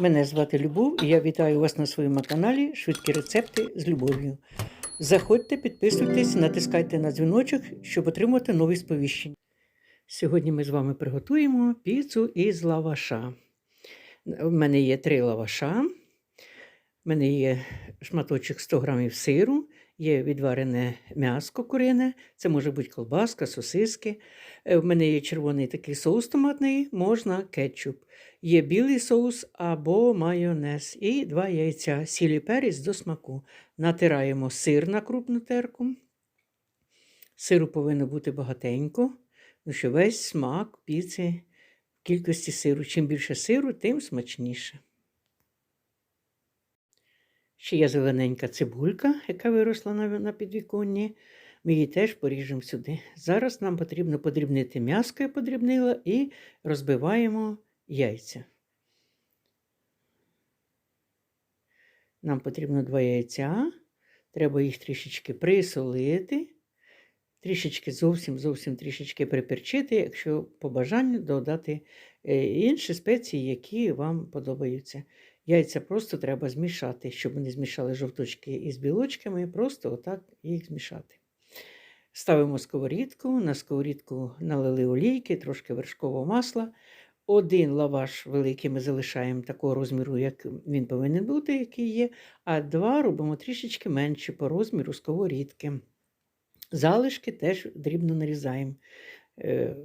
Мене звати Любов і я вітаю вас на своєму каналі Швидкі рецепти з любов'ю. Заходьте, підписуйтесь, натискайте на дзвіночок, щоб отримати нові сповіщення. Сьогодні ми з вами приготуємо піцу із лаваша. У мене є три лаваша, в мене є шматочок 100 грамів сиру, є відварене м'ясо курине, це може бути колбаска, сосиски. Е, В мене є червоний такий соус томатний, можна кетчуп. Є білий соус або майонез і два яйця, сіль перець до смаку. Натираємо сир на крупну терку. Сиру повинно бути багатенько, тому що весь смак піци в кількості сиру. Чим більше сиру, тим смачніше. Ще є зелененька цибулька, яка виросла на, підвіконні. Ми її теж поріжемо сюди. Зараз нам потрібно подрібнити м'яско, я подрібнила, і розбиваємо яйця. Нам потрібно два яйця. Треба їх трішечки присолити, трішечки зовсім зовсім трішечки приперчити, якщо по бажанню додати е, інші спеції, які вам подобаються. Яйця просто треба змішати, щоб вони змішали жовточки із білочками, просто отак їх змішати. Ставимо сковорідку, на сковорідку налили олійки, трошки вершкового масла. Один лаваш великий ми залишаємо такого розміру, як він повинен бути, який є, а два робимо трішечки менше по розміру сковорідки. Залишки теж дрібно нарізаємо. Е,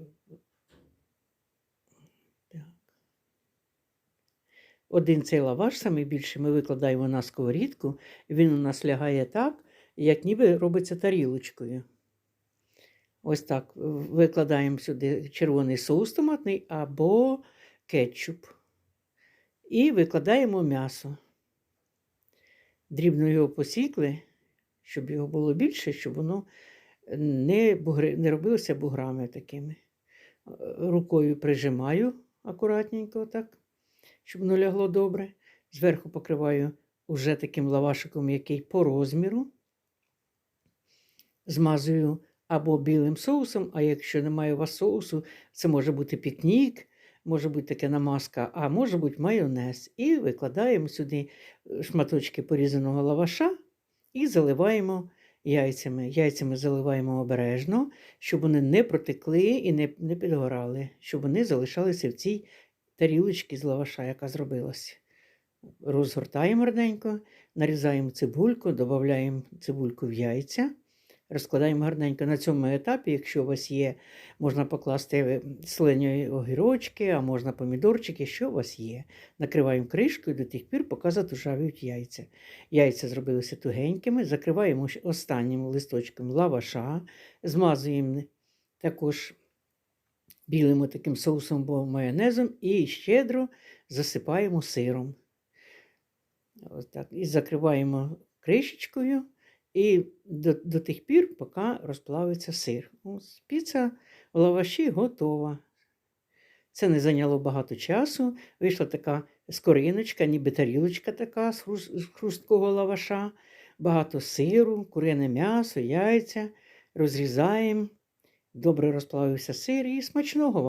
так. Один цей лаваш, найбільший, ми викладаємо на сковорідку, він у нас лягає так, як ніби робиться тарілочкою. Ось так викладаємо сюди червоний соус томатний або кетчуп. І викладаємо м'ясо. Дрібно його посікли, щоб його було більше, щоб воно не, бугри, не робилося буграми такими. Рукою прижимаю акуратненько, так, щоб воно лягло добре. Зверху покриваю уже таким лавашиком, який по розміру. Змазую або білим соусом, а якщо немає у вас соусу, це може бути пікнік, може бути таке намазка, а може бути майонез. І викладаємо сюди шматочки порізаного лаваша і заливаємо яйцями. Яйцями заливаємо обережно, щоб вони не протекли і не, не підгорали, щоб вони залишалися в цій тарілочці з лаваша, яка зробилася. Розгортаємо реденько, нарізаємо цибульку, додаємо цибульку в яйця. Розкладаємо гарненько на цьому етапі, якщо у вас є, можна покласти слині огірочки, а можна помідорчики, що у вас є. Накриваємо кришкою до тих пір, поки затушавають яйця. Яйця зробилися тугенькими, закриваємо останнім листочком лаваша, змазуємо також білим таким соусом або майонезом і щедро засипаємо сиром. Ось так. І закриваємо кришечкою. І до до тих пір, поки розплавиться сир. Ось, Піца в лаваші готова. Це не зайняло багато часу. Вийшла така скориночка, ніби тарілочка така з хрусткого лаваша, багато сиру, курине м'ясо, яйця. Розрізаємо. Добре розплавився сир і смачного.